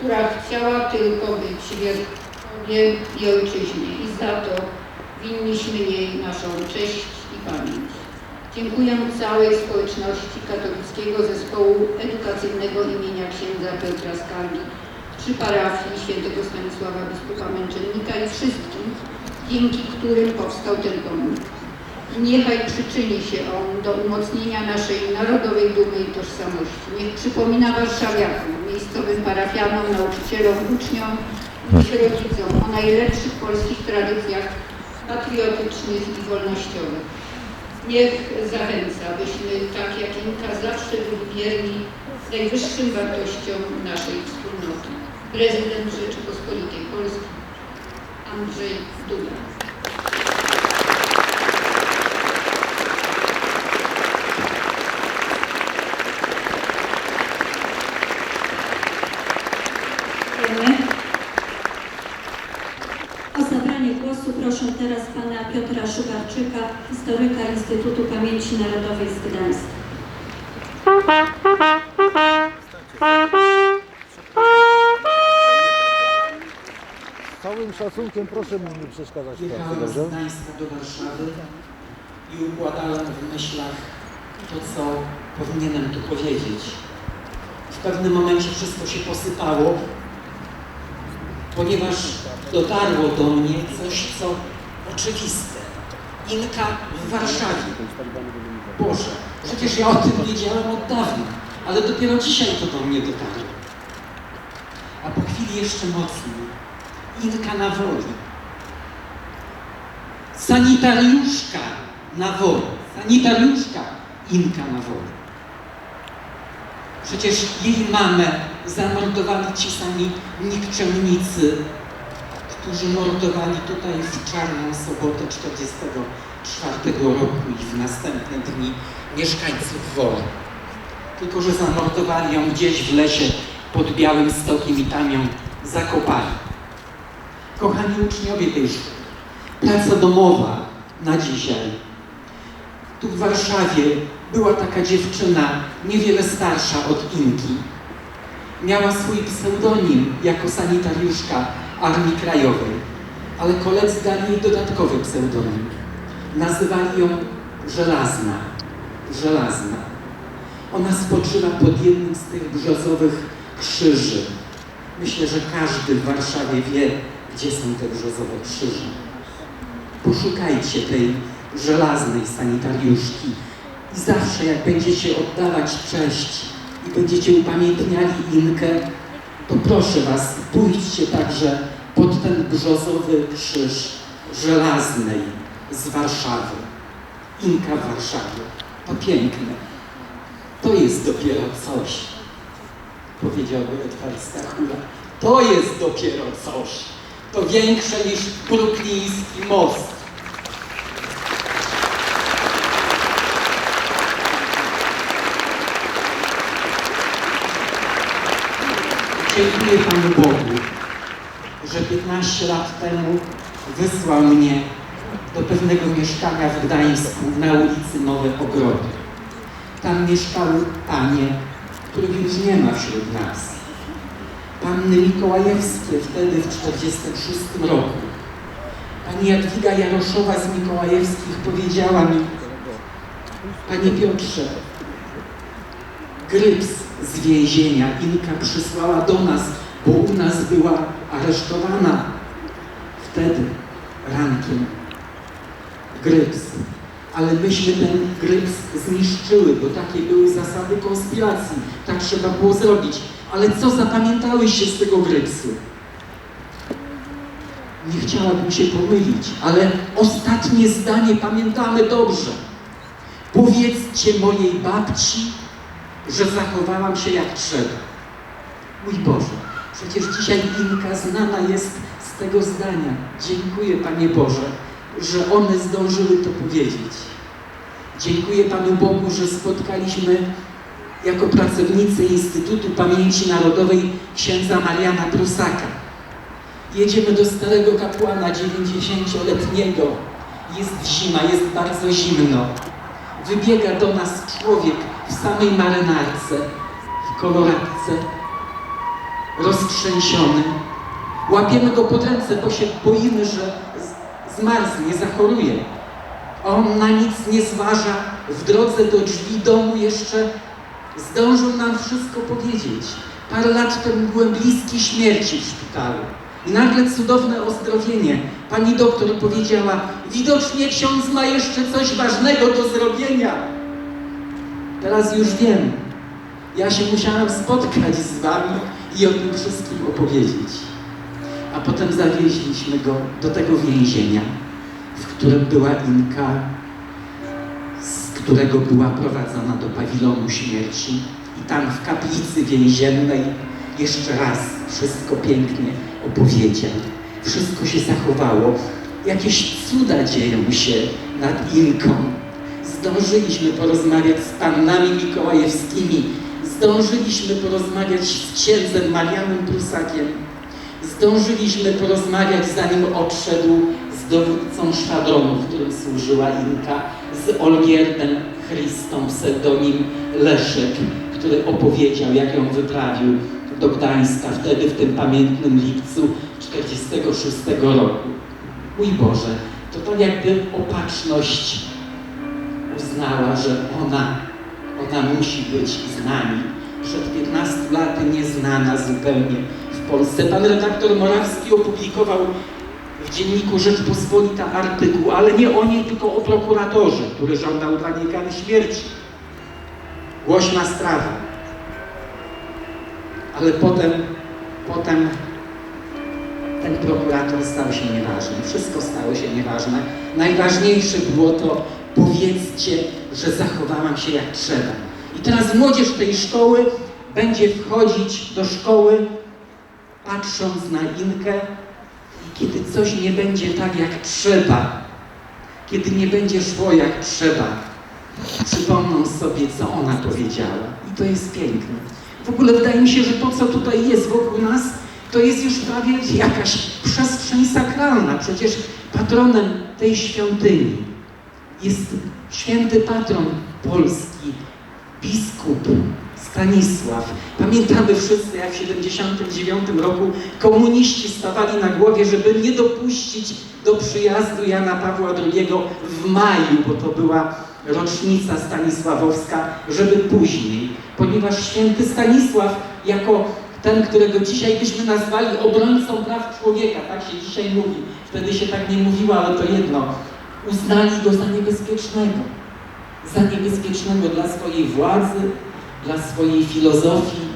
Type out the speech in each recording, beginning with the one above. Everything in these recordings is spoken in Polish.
która chciała tylko być wiernie i ojczyźnie i za to winniśmy jej naszą cześć i pamięć. Dziękuję całej społeczności katolickiego zespołu edukacyjnego imienia księdza Piotra Skargi przy parafii świętego Stanisława biskupa Męczennika i wszystkim, dzięki którym powstał ten pomnik. Niechaj przyczyni się on do umocnienia naszej narodowej dumy i tożsamości. Niech przypomina warszawiakom, miejscowym parafianom, nauczycielom, uczniom i rodzicom o najlepszych polskich tradycjach patriotycznych i wolnościowych. Niech zachęca, byśmy tak jak Inka zawsze byli wierni najwyższym wartościom naszej wspólnoty. Prezydent Rzeczypospolitej Polskiej Andrzej Duda. Dziękujemy. O zabranie głosu proszę teraz pana Szubarczyka, historyka Instytutu Pamięci Narodowej z Gdańska. Z całym szacunkiem proszę mi nie przeszkadzać Jechałem dobrze? z Gdańska do Warszawy i układałem w myślach to, co powinienem tu powiedzieć. W pewnym momencie wszystko się posypało, ponieważ dotarło do mnie coś, co oczywiste. Inka w Warszawie. Boże, przecież ja o tym wiedziałem od dawna, ale dopiero dzisiaj to do mnie dotarło. A po chwili jeszcze mocniej. Inka na woli. Sanitariuszka na woli. Sanitariuszka Inka na woli. Przecież jej mamę zamordowali ci sami nikczemnicy, którzy mordowali tutaj w czarną sobotę 44 roku i w następne dni mieszkańców Wola. Tylko, że zamordowali ją gdzieś w lesie pod Białym Stokiem i tam ją zakopali. Kochani uczniowie tej szkoły, praca domowa na dzisiaj. Tu w Warszawie była taka dziewczyna, niewiele starsza od Inki. Miała swój pseudonim jako sanitariuszka Armii Krajowej, ale koledzy dali jej dodatkowy pseudonim. Nazywali ją Żelazna. Żelazna. Ona spoczywa pod jednym z tych brzozowych krzyży. Myślę, że każdy w Warszawie wie, gdzie są te brzozowe krzyże. Poszukajcie tej żelaznej sanitariuszki i zawsze jak będziecie oddawać cześć i będziecie upamiętniali Inkę, to proszę Was, pójdźcie także pod ten brzozowy krzyż żelaznej z Warszawy. Inka w Warszawie. To piękne. To jest dopiero coś, powiedziałby Edward Stachura. To jest dopiero coś. To większe niż brukliński most. Dziękuję Panu Bogu, że 15 lat temu wysłał mnie do pewnego mieszkania w Gdańsku na ulicy Nowe Ogrody. Tam mieszkały panie, których już nie ma wśród nas. Panny Mikołajewskie wtedy w 1946 roku. Pani Jadwiga Jaroszowa z Mikołajewskich powiedziała mi, Panie Piotrze, Gryps z więzienia Inka przysłała do nas, bo u nas była aresztowana. Wtedy, rankiem, Gryps. Ale myśmy ten Gryps zniszczyły, bo takie były zasady konspiracji. Tak trzeba było zrobić. Ale co zapamiętały się z tego Grypsu? Nie chciałabym się pomylić, ale ostatnie zdanie pamiętamy dobrze. Powiedzcie mojej babci, że zachowałam się jak trzeba. Mój Boże, przecież dzisiaj Inka znana jest z tego zdania. Dziękuję Panie Boże, że one zdążyły to powiedzieć. Dziękuję Panu Bogu, że spotkaliśmy jako pracownicy Instytutu Pamięci Narodowej księdza Mariana Prusaka. Jedziemy do starego kapłana 90-letniego. Jest zima, jest bardzo zimno. Wybiega do nas człowiek w samej marynarce, w koloratce. roztrzęsiony. Łapiemy go pod ręce, bo się boimy, że zmarznie, zachoruje. On na nic nie zważa. W drodze do drzwi domu jeszcze zdążył nam wszystko powiedzieć. Parę lat temu byłem bliski śmierci w szpitalu. I nagle cudowne ozdrowienie. Pani doktor powiedziała, widocznie ksiądz ma jeszcze coś ważnego do zrobienia. Teraz już wiem. Ja się musiałem spotkać z wami i o tym wszystkim opowiedzieć. A potem zawieźliśmy go do tego więzienia, w którym była Inka, z którego była prowadzona do pawilonu śmierci. I tam w kaplicy więziennej jeszcze raz wszystko pięknie opowiedział. Wszystko się zachowało. Jakieś cuda dzieją się nad Inką. Zdążyliśmy porozmawiać z pannami mikołajewskimi. Zdążyliśmy porozmawiać z księdzem Marianem Prusakiem. Zdążyliśmy porozmawiać, zanim odszedł z dowódcą szwadronu, w którym służyła Inka, z Olgierdem Christą, pseudonim Leszek, który opowiedział, jak ją wyprawił do Gdańska, wtedy w tym pamiętnym lipcu 46 roku. Mój Boże, to tak jakby opatrzność uznała, że ona, ona musi być z nami. Przed 15 laty nieznana zupełnie Polsce. Pan redaktor Morawski opublikował w dzienniku Rzeczpospolita artykuł, ale nie o niej, tylko o prokuratorze, który żądał dla niej kary śmierci. Głośna sprawa. Ale potem, potem ten prokurator stał się nieważny. Wszystko stało się nieważne. Najważniejsze było to, powiedzcie, że zachowałam się jak trzeba. I teraz młodzież tej szkoły będzie wchodzić do szkoły, patrząc na Inkę kiedy coś nie będzie tak jak trzeba, kiedy nie będzie szło jak trzeba, przypomną sobie, co ona powiedziała. I to jest piękne. W ogóle wydaje mi się, że to, co tutaj jest wokół nas, to jest już prawie jakaś przestrzeń sakralna. Przecież patronem tej świątyni jest święty patron Polski, biskup Stanisław. Pamiętamy wszyscy, jak w 79 roku komuniści stawali na głowie, żeby nie dopuścić do przyjazdu Jana Pawła II w maju, bo to była rocznica stanisławowska, żeby później, ponieważ święty Stanisław jako ten, którego dzisiaj byśmy nazwali obrońcą praw człowieka, tak się dzisiaj mówi, wtedy się tak nie mówiło, ale to jedno, uznali go za niebezpiecznego, za niebezpiecznego dla swojej władzy, dla swojej filozofii,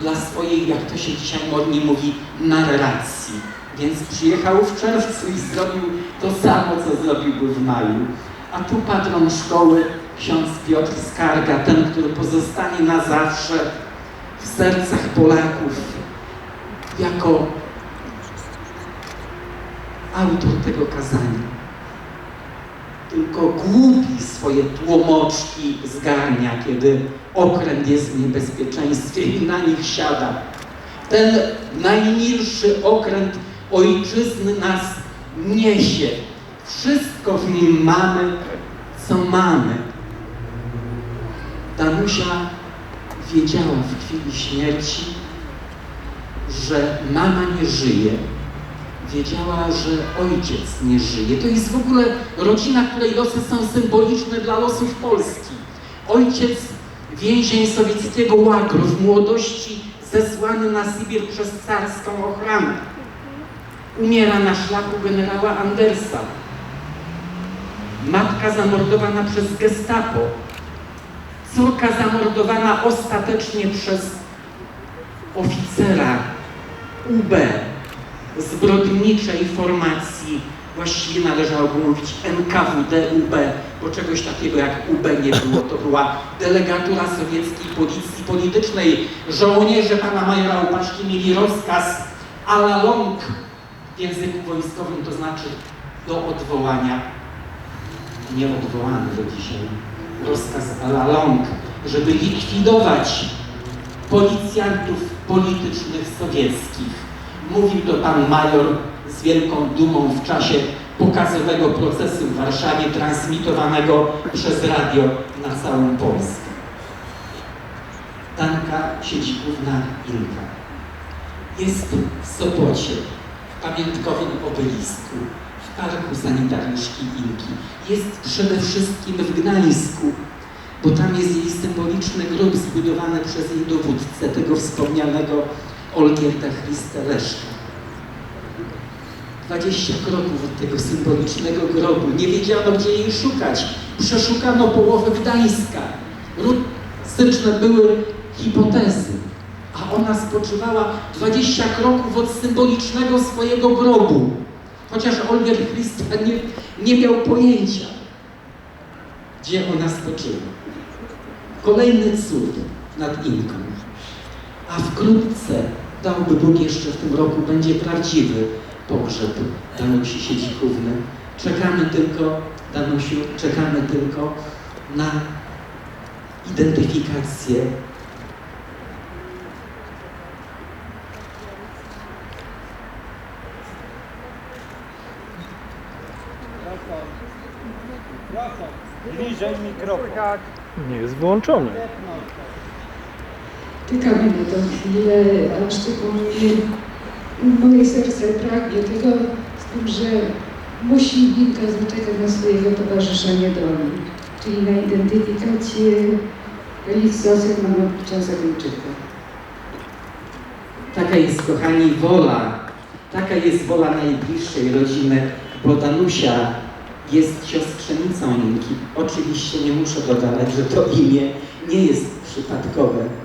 dla swojej, jak to się dzisiaj modnie mówi, narracji. Więc przyjechał w czerwcu i zrobił to samo, co zrobiłby w maju. A tu patron szkoły, ksiądz Piotr Skarga, ten, który pozostanie na zawsze w sercach Polaków jako autor tego kazania. Tylko głupi swoje tłomoczki zgarnia, kiedy okręt jest w niebezpieczeństwie i na nich siada. Ten najmilszy okręt ojczyzny nas niesie. Wszystko w nim mamy, co mamy. Danusia wiedziała w chwili śmierci, że mama nie żyje. Wiedziała, że ojciec nie żyje. To jest w ogóle rodzina, której losy są symboliczne dla losów Polski. Ojciec więzień sowieckiego łagru w młodości zesłany na Sybir przez carską ochranę. Umiera na szlaku generała Andersa. Matka zamordowana przez gestapo. Córka zamordowana ostatecznie przez oficera UB, zbrodniczej formacji, właściwie należałoby mówić NKWD UB, bo czegoś takiego jak UB nie było. To była delegatura sowieckiej policji politycznej. Żołnierze pana majora Łupaszki mieli rozkaz a la longue w języku wojskowym, to znaczy do odwołania, nie odwołany do dzisiaj, rozkaz a la longue, żeby likwidować policjantów politycznych sowieckich. Mówił to pan major z wielką dumą w czasie pokazowego procesu w Warszawie, transmitowanego przez radio na całą Polskę. Danka siedzi główna Inka. jest w Sopocie, w pamiątkowym obelisku, w Parku Sanitariuszki Inki. Jest przede wszystkim w Gdańsku, bo tam jest jej symboliczny grób zbudowany przez jej dowódcę, tego wspomnianego Olgierda Christa Leszka. 20 kroków od tego symbolicznego grobu. Nie wiedziano, gdzie jej szukać. Przeszukano połowę Gdańska. Rutystyczne były hipotezy. A ona spoczywała 20 kroków od symbolicznego swojego grobu. Chociaż Olgierd Christa nie, nie miał pojęcia, gdzie ona spoczywa. Kolejny cud nad Inką. A wkrótce, dałby Bóg jeszcze w tym roku, będzie prawdziwy pogrzeb Danusi Siedzikówny. Czekamy tylko, Danusiu, czekamy tylko na identyfikację Bliżej mikrofon. Nie jest wyłączony. Czekamy na tą chwilę, a szczególnie moje serce pragnie tego, z tym, że musi Inka zaczekać na swojego towarzysza niedoli, czyli na identyfikację Feliksa Sylmanowicza Zagajczyka. Taka jest, kochani, wola, taka jest wola najbliższej rodziny, bo Danusia jest siostrzenicą Inki. Oczywiście nie muszę dodawać, że to imię nie jest przypadkowe.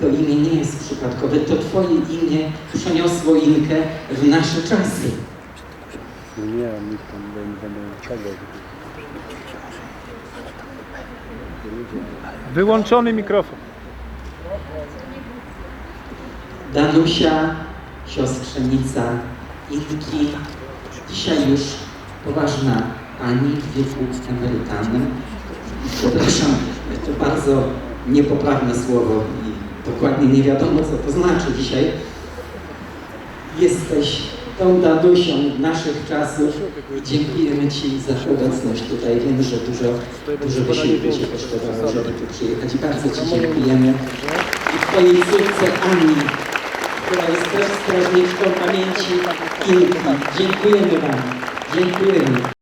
To imię nie jest przypadkowe. To Twoje imię przeniosło Inkę w nasze czasy. Nie, mi tam będą tego. Wyłączony mikrofon. Danusia, siostrzenica Inki, dzisiaj już poważna pani w wieku emerytalnym. Przepraszam, to bardzo niepoprawne słowo i dokładnie nie wiadomo, co to znaczy dzisiaj. Jesteś tą Danusią naszych czasów i dziękujemy Ci za obecność tutaj. Wiem, że dużo, dużo wysiłku Cię kosztowało, żeby tu przyjechać. Bardzo Ci dziękujemy. I Twojej córce Ani, która jest też strażniczką pamięci Inki. Dziękujemy Wam. Dziękujemy.